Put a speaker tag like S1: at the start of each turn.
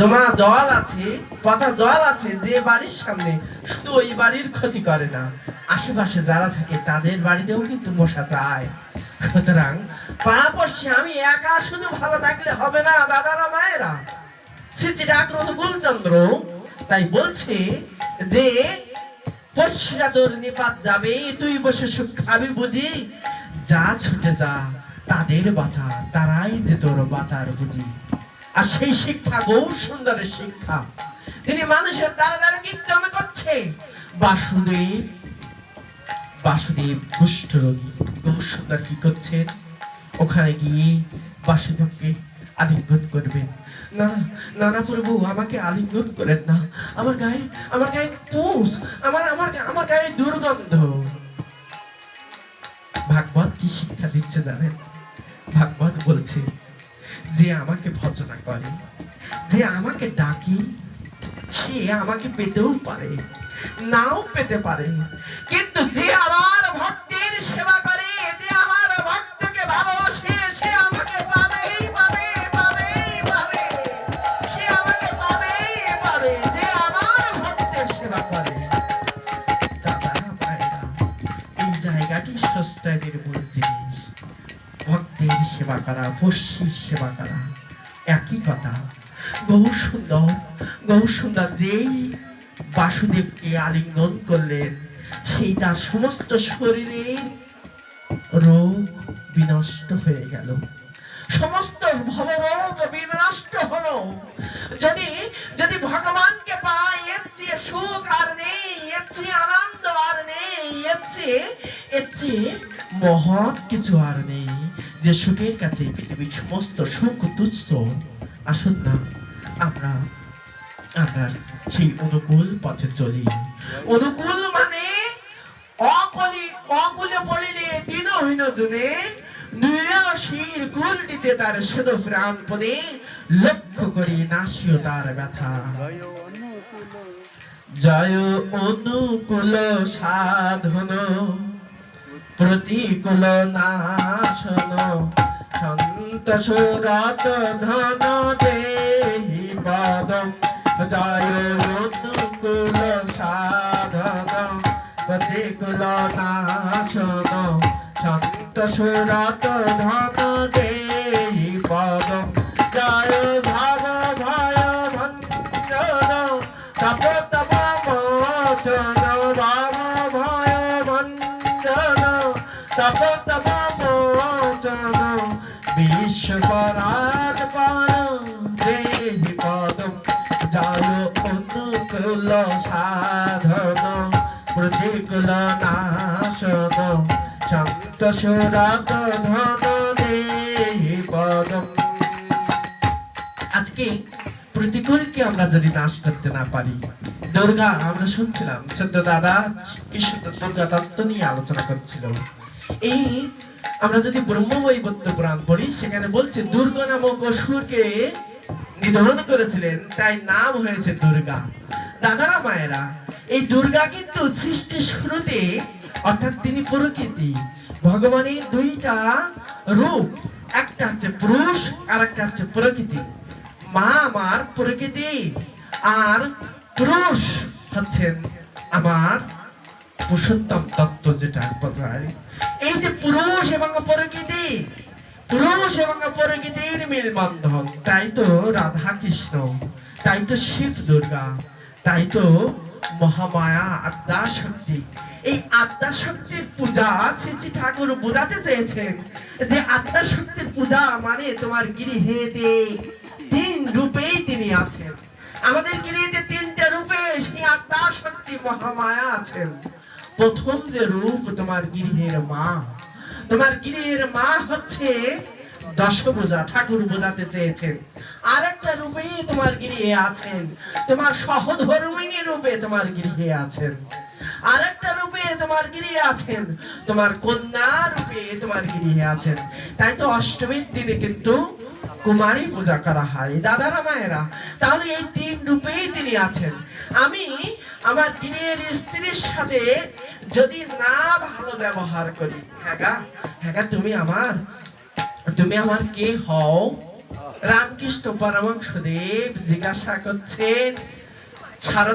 S1: জমা জল আছে, পচা জল আছে যে বাড়ির সামনে, শুধু ওই বাড়ির ক্ষতি করে না। আশেপাশে যারা থাকে, তাদের বাড়িতেও কিন্তু মশা যায়। সুতরাং পাড়াপড়শি, আমি একা শুধু ভালো থাকলে হবে না, দাদারা, মায়েরা? স্মৃতি ডাক্তার অনুকূলচন্দ্র তাই বলছে যে পশ্চিরা তোর নিপাত যাবে, তুই বসে সুখ খাবি বুঝি? যা ছুটে যা, তাদের বাঁচা, তারাই যে তোর বাঁচার বুঝি। আর সেই শিক্ষা গৌর সুন্দরের শিক্ষা। তিনি মানুষের দ্বারা দ্বারা কীর্তন করছে। বাসুদেব বাসুদেব কুষ্ঠ রোগী। গৌর সুন্দর কি করছেন ওখানে গিয়ে বাসুদেবকে আলিঙ্গন করবেন না না না প্রভু, আমাকে আলিঙ্গন করেন না। আমার গায়ে আমার গায়ে পুষ আমার আমার আমার গায়ে দুর্গন্ধ। ভাগবত কি শিক্ষা দিচ্ছে জানেন? আমাকে ভজনা করে যে আমাকে ডাকি সে আমাকে পেতেও পারে নাও পেতে পারে। কিন্তু ভক্তের সেবা করা পশ্চির সেবা করা, একই কথা। বহু সুন্দর বহু সুন্দর যেই বাসুদেবকে আলিঙ্গন করলেন, সেই তার সমস্ত শরীরের রোগ বিনষ্ট হয়ে গেল। সমস্ত ভবরোগ বিনষ্ট হলো। যদি যদি ভগবানকে পাই এর চেয়ে সুখ আর নেই, এর চেয়ে আনন্দ আর নেই, এর চেয়ে এর চেয়ে মহৎ কিছু আর নেই। যে সুখের কাছে পৃথিবীর সমস্ত সুখ, তুচ্ছ আসুন না। আমরা আমরা সেই অনুকূল পথে চলি। অনুকূল মানে অকলি, অকুলে পড়িলে দিনহীন জনে নিয়াসীর কুল দিতে তার সেদ প্রাণ পদে লক্ষ্য করি নাসিও তার ব্যথা। জয় অনুকূল সাধন। প্রতিকূল নাশন, সন্ত সুরাত ধন দেহি পদম জয় অনুকূল সাধন প্রতিকূল নাশন, সন্ত সুরাত ধন দেহি তপ তপ মোচন বিশ্বপরাত পান দেহি পদম জয় অনুকূল সাধন প্রতিকূল নাশন সন্তোষরাত ধন দেহি পদম। আজকে প্রতিকূলকে আমরা যদি নাশ করতে না পারি, দুর্গা, আমরা শুনছিলাম, সদ্য দাদা কি সুন্দর দুর্গা তত্ত্ব নিয়ে আলোচনা করছিল। এই আমরা যদি ব্রহ্মবৈবত্য পুরাণ পড়ি, সেখানে বলছে দুর্গা নামক অসুরকে নিধন করেছিলেন, তাই নাম হয়েছে দুর্গা। দাদারা, মায়েরা, এই দুর্গা কিন্তু সৃষ্টি শুরুতে, অর্থাৎ তিনি প্রকৃতি, ভগবানের দুইটা রূপ, একটা হচ্ছে পুরুষ আর একটা হচ্ছে প্রকৃতি। মা আমার প্রকৃতি আর পুরুষ হচ্ছেন আমার পুরুষোত্তম তত্ত্ব যেটা বোঝায় এই যে পুরুষ এবং প্রকৃতি পুরুষ এবং প্রকৃতির মিলবন্ধন তাই তো রাধা কৃষ্ণ, তাই তো শিব দুর্গা, তাই তো মহামায়া আদ্যা শক্তি এই আদ্যা শক্তির পূজা শ্রী ঠাকুর বোঝাতে চেয়েছেন যে আদ্যা শক্তির পূজা মানে তোমার গৃহেতে তিন রূপেই তিনি আছেন। আমাদের গৃহেতে তিনটে রূপে সেই আত্মা শক্তি মহামায়া আছেন। প্রথম যে রূপ তোমার গৃহের মা, তোমার গৃহের মা হচ্ছে ঠাকুর বোঝাতে চেয়েছেন। আরেকটা রূপেই তোমার গৃহে আছেন, তোমার সহধর্মিনী রূপে তোমার গৃহে আছেন। রূপে তোমার গৃহে আছেন, তোমার কন্যা রূপে তোমার গৃহে আছেন। তাই তো অষ্টমীর দিনে কিন্তু কুমারী পূজা করা হয়। দাদারা, মায়েরা, তাহলে এই তিন রূপেই তিনি আছেন। আমি আমার দিনের স্ত্রীর সাথে যদি না ভালো ব্যবহার করি হ্যাঁ হ্যাঁ তুমি আমার তুমি আমার কে হও? রামকৃষ্ণ পরমংসদেব জিজ্ঞাসা করছেন, সারদা